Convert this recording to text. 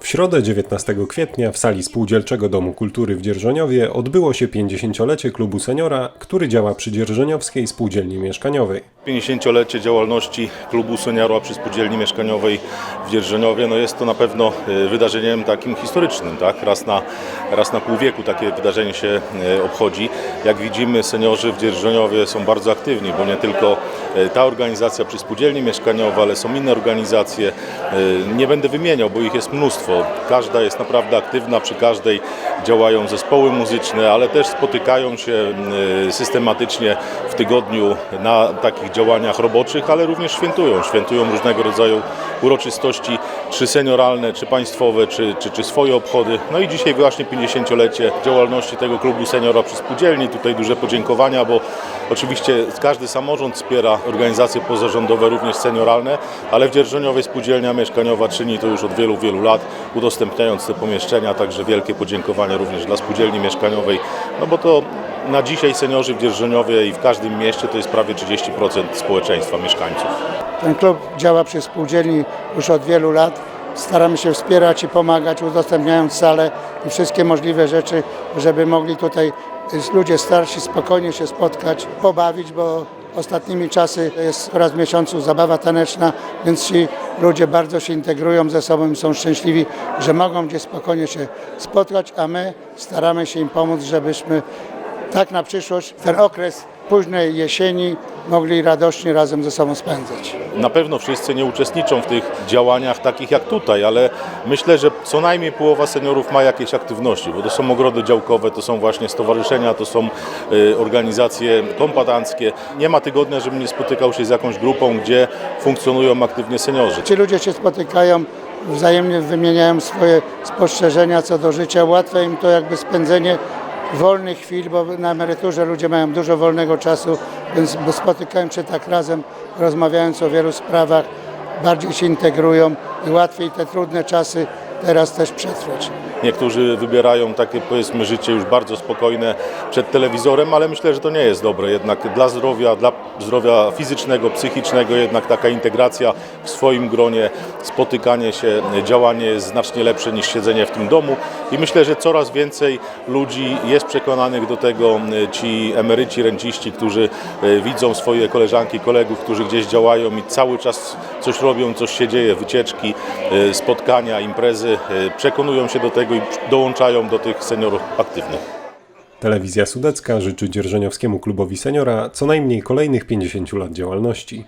W środę 19 kwietnia w sali Spółdzielczego Domu Kultury w Dzierżoniowie odbyło się 50-lecie klubu seniora, który działa przy Dzierżoniowskiej Spółdzielni Mieszkaniowej. 50-lecie działalności klubu seniora przy spółdzielni mieszkaniowej w Dzierżoniowie, no jest to na pewno e, wydarzeniem takim historycznym, tak? Raz na, raz na pół wieku takie wydarzenie się e, obchodzi. Jak widzimy seniorzy w Dzierżoniowie są bardzo aktywni, bo nie tylko ta organizacja przy spółdzielni mieszkaniowej, ale są inne organizacje. E, Nie będę wymieniał, bo ich jest mnóstwo. Każda jest naprawdę aktywna, przy każdej działają zespoły muzyczne, ale też spotykają się e, systematycznie w tygodniu na takich działaniach roboczych, ale również świętują. Świętują różnego rodzaju uroczystości, czy senioralne, czy państwowe, czy, czy, czy swoje obchody. No i dzisiaj właśnie 50-lecie działalności tego klubu seniora przy spółdzielni. Tutaj duże podziękowania, bo oczywiście każdy samorząd wspiera organizacje pozarządowe, również senioralne, ale w Dzierżoniowej Spółdzielnia Mieszkaniowa czyni to już od wielu, wielu lat, udostępniając te pomieszczenia, także wielkie podziękowania również dla Spółdzielni Mieszkaniowej, no bo to na dzisiaj seniorzy w Dzierżoniowie i w każdym mieście to jest prawie 30% społeczeństwa, mieszkańców. Ten klub działa przy spółdzielni już od wielu lat. Staramy się wspierać i pomagać, udostępniając salę i wszystkie możliwe rzeczy, żeby mogli tutaj ludzie starsi spokojnie się spotkać, pobawić, bo ostatnimi czasy jest raz w miesiącu zabawa taneczna, więc ci ludzie bardzo się integrują ze sobą i są szczęśliwi, że mogą gdzieś spokojnie się spotkać, a my staramy się im pomóc, żebyśmy tak na przyszłość ten okres późnej jesieni mogli radośnie razem ze sobą spędzać. Na pewno wszyscy nie uczestniczą w tych działaniach takich jak tutaj, ale myślę, że co najmniej połowa seniorów ma jakieś aktywności, bo to są ogrody działkowe, to są właśnie stowarzyszenia, to są y, organizacje kompatanckie. Nie ma tygodnia, żebym nie spotykał się z jakąś grupą, gdzie funkcjonują aktywnie seniorzy. Ci ludzie się spotykają, wzajemnie wymieniają swoje spostrzeżenia co do życia. Łatwe im to jakby spędzenie wolnych chwil, bo na emeryturze ludzie mają dużo wolnego czasu, więc bo spotykają się tak razem, rozmawiając o wielu sprawach, bardziej się integrują i łatwiej te trudne czasy teraz też przetrwać. Niektórzy wybierają takie powiedzmy życie już bardzo spokojne przed telewizorem, ale myślę, że to nie jest dobre. Jednak dla zdrowia, dla zdrowia fizycznego, psychicznego jednak taka integracja w swoim gronie, spotykanie się, działanie jest znacznie lepsze niż siedzenie w tym domu i myślę, że coraz więcej ludzi jest przekonanych do tego, ci emeryci, renciści, którzy e, widzą swoje koleżanki, kolegów, którzy gdzieś działają i cały czas coś robią, coś się dzieje, wycieczki, e, spotkania, imprezy, e, przekonują się do tego i dołączają do tych seniorów aktywnych. Telewizja Sudecka życzy Dzierżoniowskiemu klubowi seniora co najmniej kolejnych 50 lat działalności.